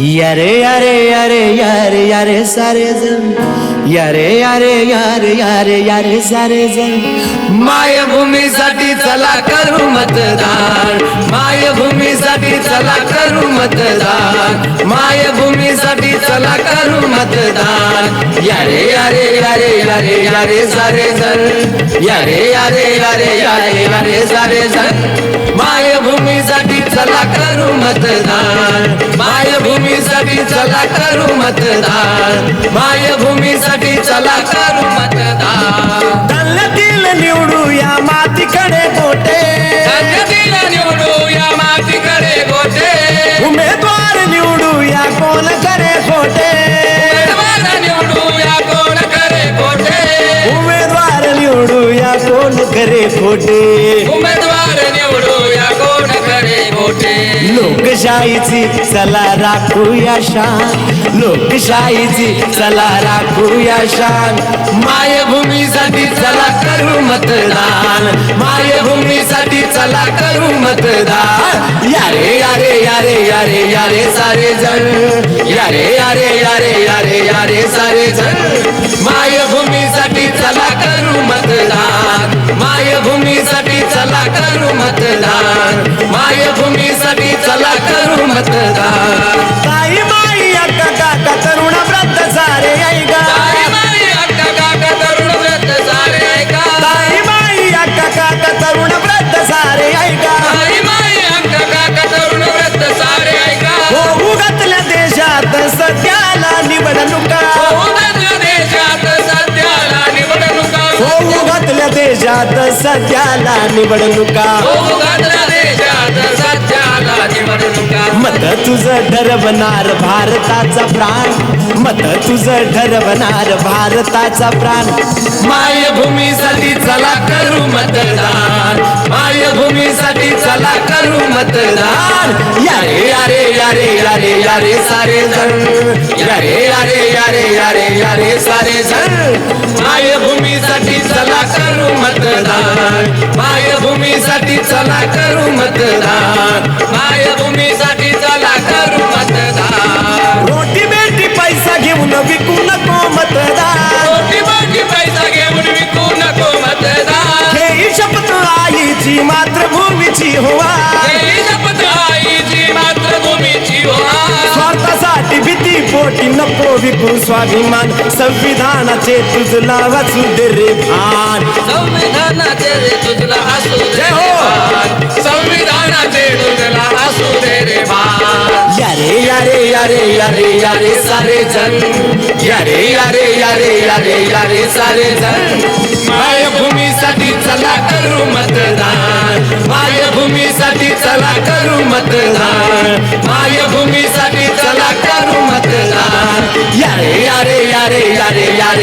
यारे यारे यारे यारे यारे सारे जण यारे यारे यारे यारे यारे सारे जण मायभूमीसाठी चला करू मतदान मायभूमीसाठी चला करू मतदान मायभूमीसाठी चला करू मतदान यारे यारे यारे यारे यारे सारे जण यारे यारे यारे यारे यारे सारे जण मायभूमीसाठी चला करू मतदान मायभूमीसाठी चला करू मतदान. मायभूमीसाठी चला करू मतदान. दल्लतील निवडूया मातीकडे गोटे. सध्यातील निवडूया मातीकडे उमेदवार निवडूया कोण करे खोटे उमेदवार कोण करे उमेदवार निवडूया कोण करे खोटे उमेदवार लोकशाहीची चला राखूया शान. लोकशाहीची चला राखूया शान. मायभूमीसाठी चला करू मतदान. मायभूमीसाठी चला करू मतदान. यारे यारे यारे यारे यारे सारे जण यारे यारे यारे यारे यारे सारे जण मायभूमीसाठी चला करू मतदान. मायभूमीसाठी चला करू मतदान. मायभूमीसाठी चला करू मतदान? ताई माई अक्का काका तरुण सारे ऐका. ताई माई अक्का काका तरुण व्रत सारे ऐका. ताई माई अक्का काका तरुण वृद्ध सारे ऐका. ताई माई अक्का काका तरुण व्रत सारे ऐका. हो उगतल्या देशात सध्याला निवडणुका. उगतल्या देशात सध्याला निवडणुका. हो उगतल्या देशात सध्याला निवडणुका. उगतल्या देशात सध्याला निवडणुका मत तुझं ठरवणार भारताचा प्राण. मत तुझं ठरवणार भारताचा प्राण. मायभूमीसाठी चला करू मतदान. मायभूमीसाठी चला करू मतदान. यारे यारे यारे यारे यारे सारे जण. यारे यारे यारे यारे यारे सारे जण. मायभूमी करू मतदान. मायभूमीसाठी चला करू मतदान. मायभूमीसाठी चला करू मतदान. रोटी बेटी पैसा घेऊन विकू नको मतदान. मोठी मोठी पैसा घेऊन विकू नको मतदान. हे शपथ आईची मातृभूमीची हुआ. ही शपथ आईची पोटी नको विकू स्वाभिमान. संविधानाचे तुझला वाचू दे रे भान. संविधानाचे रे तुझला असू दे हो. संविधानाचे तुझला असू दे रे भान. यारे यारे यारे यारे यारे सारे जण यारे यारे यारे यारे यारे सारे जण मायभूमीसाठी चला करू मतदान. मायभूमीसाठी चला करू मतदान.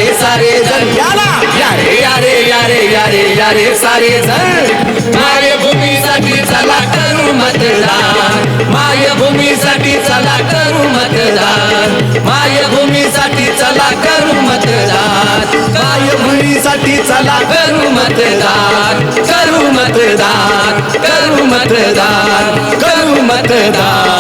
यारे सारे जण. याला. यारे यारे यारे यारे यारे सारे जण. मायभूमीसाठी चला करू मतदान. मायभूमीसाठी चला करू मतदान. मायभूमीसाठी चला करू मतदान. मायभूमीसाठी चला करू मतदान. करू मतदान. करू मतदान. करू मतदान.